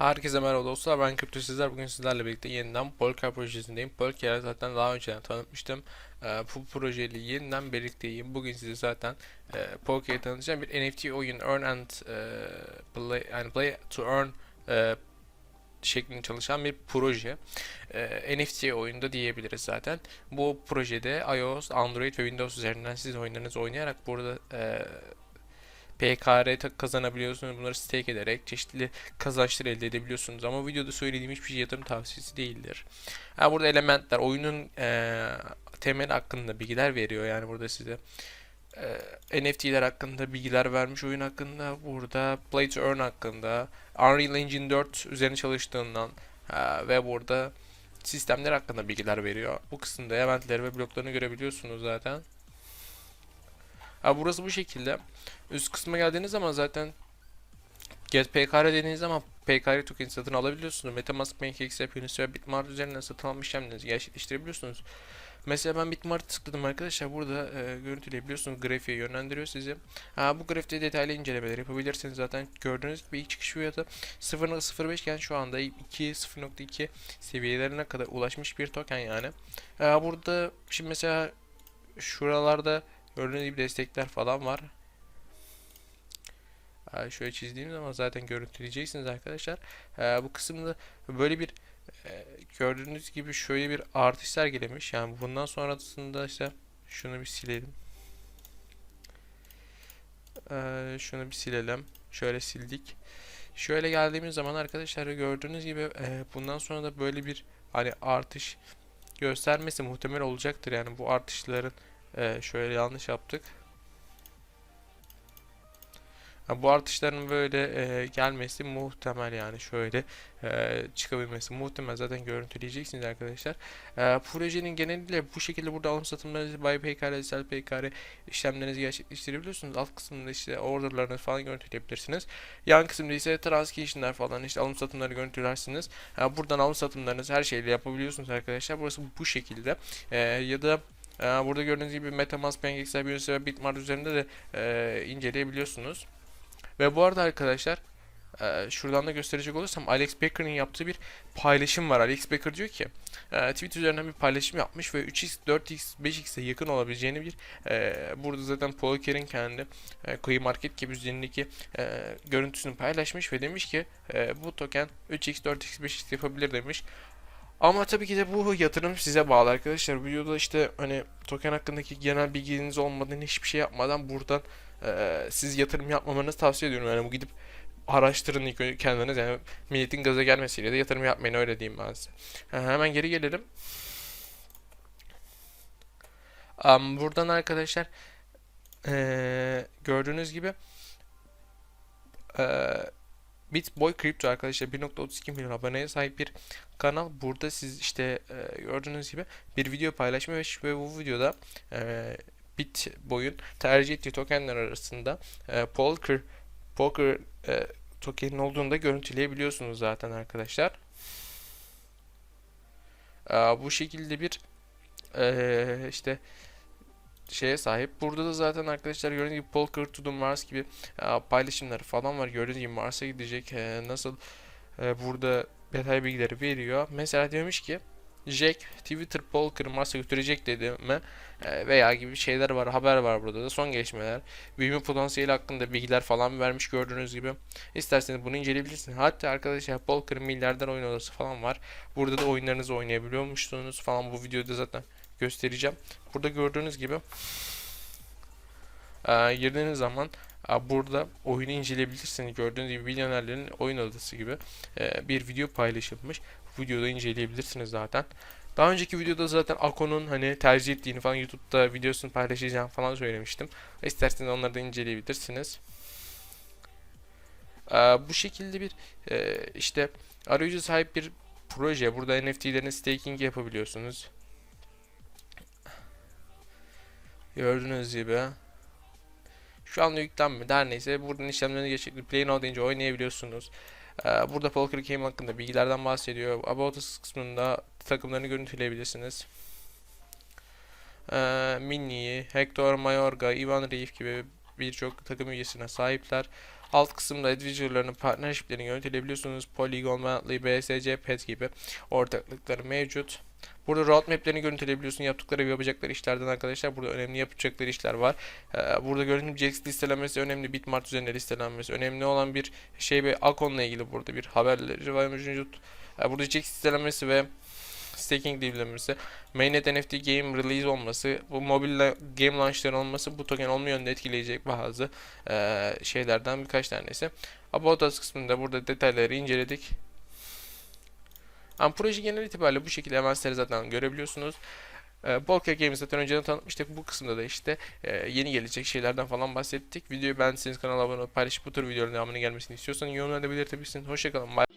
Herkese merhaba dostlar ben Kripto Sizler bugün sizlerle birlikte yeniden Polkar projesindeyim. Polkar'ı zaten daha önceden tanıtmıştım. Ee, bu projeyle yeniden birlikteyim. Bugün size zaten e, Polkar'ı tanıtacağım. Bir NFT oyun Earn and e, Play and Play to Earn e, şeklinde çalışan bir proje. E, NFT oyunda diyebiliriz zaten. Bu projede iOS, Android ve Windows üzerinden siz oyunlarınızı oynayarak burada e, PKR kazanabiliyorsunuz. Bunları stake ederek çeşitli kazançlar elde edebiliyorsunuz. Ama videoda söylediğim hiçbir şey yatırım tavsiyesi değildir. Ha, burada elementler oyunun eee temel hakkında bilgiler veriyor. Yani burada size eee, NFT'ler hakkında bilgiler vermiş. Oyun hakkında burada Play to Earn hakkında Unreal Engine 4 üzerine çalıştığından ha, ve burada sistemler hakkında bilgiler veriyor. Bu kısımda eventleri ve bloklarını görebiliyorsunuz zaten. Ha, burası bu şekilde. Üst kısma geldiğiniz zaman zaten Get PKR dediğiniz zaman PKR token satın alabiliyorsunuz. Metamask, PancakeSwap, Uniswap ve Bitmart üzerinden satın alma işlemlerinizi gerçekleştirebiliyorsunuz. Mesela ben Bitmart'ı tıkladım arkadaşlar. Burada e, görüntüleyebiliyorsunuz. Grafiğe yönlendiriyor sizi. Ha, bu grafikte detaylı incelemeler yapabilirsiniz. Zaten gördüğünüz gibi ilk çıkış fiyatı 0.05 iken şu anda 2 0.2 seviyelerine kadar ulaşmış bir token yani. Ha, burada şimdi mesela şuralarda gördüğünüz gibi destekler falan var. Şöyle çizdiğim zaman zaten görüntüleyeceksiniz arkadaşlar. Bu kısımda böyle bir e, gördüğünüz gibi şöyle bir artışlar gelemiş. Yani bundan sonrasında işte şunu bir silelim. Şunu bir silelim. Şöyle sildik. Şöyle geldiğimiz zaman arkadaşlar gördüğünüz gibi e, bundan sonra da böyle bir hani artış göstermesi muhtemel olacaktır. Yani bu artışların e, şöyle yanlış yaptık. Ha, bu artışların böyle e, gelmesi muhtemel yani şöyle e, çıkabilmesi muhtemel zaten görüntüleyeceksiniz arkadaşlar. E, projenin geneliyle bu şekilde burada alım satımlarınızı Buy PKR, Sell PKR işlemlerinizi gerçekleştirebiliyorsunuz. Alt kısmında işte orderlarınızı falan görüntüleyebilirsiniz. Yan kısımda ise transaction'lar falan işte alım satımları görüntülersiniz. Ha, buradan alım satımlarınızı her şeyle yapabiliyorsunuz arkadaşlar. Burası bu şekilde. E, ya da e, burada gördüğünüz gibi Metamask, PancakeSwap, Uniswap ve Bitmart üzerinde de e, inceleyebiliyorsunuz. Ve bu arada arkadaşlar e, şuradan da gösterecek olursam Alex Becker'ın yaptığı bir paylaşım var. Alex Becker diyor ki e, tweet üzerinden bir paylaşım yapmış ve 3x, 4x, 5x'e yakın olabileceğini bir e, burada zaten Paul Kerr'in kendi e, Market gibi üzerindeki e, görüntüsünü paylaşmış ve demiş ki bu token 3x, 4x, 5x yapabilir demiş. Ama tabii ki de bu yatırım size bağlı arkadaşlar. Videoda işte hani token hakkındaki genel bilginiz olmadan hiçbir şey yapmadan buradan e, siz yatırım yapmamanızı tavsiye ediyorum. Yani bu gidip araştırın ilk önce kendiniz. Yani milletin gaza gelmesiyle de yatırım yapmayın öyle diyeyim ben size. Ha, hemen geri gelelim. Am, buradan arkadaşlar e, gördüğünüz gibi e, Bitboy Crypto arkadaşlar 1.32 milyon aboneye sahip bir kanal. Burada siz işte e, gördüğünüz gibi bir video paylaşmış ve bu videoda e, Bitboy'un tercih ettiği tokenler arasında e, Polkar Polkar e, tokenin olduğunu da görüntüleyebiliyorsunuz zaten arkadaşlar. E, bu şekilde bir e, işte şeye sahip. Burada da zaten arkadaşlar gördüğünüz gibi Polkar to Mars gibi e, paylaşımları falan var. Gördüğünüz gibi Mars'a gidecek. E, nasıl e, burada detay bilgileri veriyor. Mesela demiş ki Jack Twitter Polkar'ı Mars'a götürecek dedi mi veya gibi şeyler var haber var burada da son gelişmeler büyüme potansiyeli hakkında bilgiler falan vermiş gördüğünüz gibi isterseniz bunu inceleyebilirsiniz hatta arkadaşlar Polkar'ın milyarder oyun odası falan var burada da oyunlarınızı oynayabiliyormuşsunuz falan bu videoda zaten göstereceğim burada gördüğünüz gibi e, girdiğiniz zaman e, burada oyunu inceleyebilirsiniz gördüğünüz gibi milyonerlerin oyun odası gibi e, bir video paylaşılmış videoda inceleyebilirsiniz zaten. Daha önceki videoda zaten Ako'nun hani tercih ettiğini falan YouTube'da videosunu paylaşacağım falan söylemiştim. İsterseniz onları da inceleyebilirsiniz. Ee, bu şekilde bir e, işte arayüzü sahip bir proje. Burada NFT'lerin staking yapabiliyorsunuz. Gördüğünüz gibi. Şu anda yüklenmedi. Her neyse buradan işlemlerini gerçekleştirip Play Now deyince oynayabiliyorsunuz. Ee, burada Poker Game hakkında bilgilerden bahsediyor. About Us kısmında takımlarını görüntüleyebilirsiniz. Ee, Mini, Hector Mayorga, Ivan Reif gibi birçok takım üyesine sahipler. Alt kısımda advisory'larını, partnership'lerini yönetebiliyorsunuz. Polygon, Monthly, BSC, Pet gibi ortaklıkları mevcut. Burada roadmap'lerini görüntüleyebiliyorsun. Yaptıkları ve yapacakları işlerden arkadaşlar. Burada önemli yapacakları işler var. Ee, burada JX listelenmesi önemli. Bitmart üzerinde listelenmesi önemli olan bir şey ve Akon'la ilgili burada bir haberleri var mevcut. Ee, burada JX listelenmesi ve staking diyebilmesi, mainnet NFT game release olması, bu mobil game launchların olması bu token olma yönde etkileyecek bazı eee, şeylerden birkaç tanesi. About Us kısmında burada detayları inceledik. Ama proje genel itibariyle bu şekilde hemen zaten görebiliyorsunuz. E, Polka Games'i zaten önceden tanıtmıştık. Bu kısımda da işte e, yeni gelecek şeylerden falan bahsettik. Videoyu beğendiyseniz kanala abone olup paylaşıp bu tür videoların devamını gelmesini istiyorsanız yorumlarda belirtebilirsiniz. Hoşçakalın. Bye.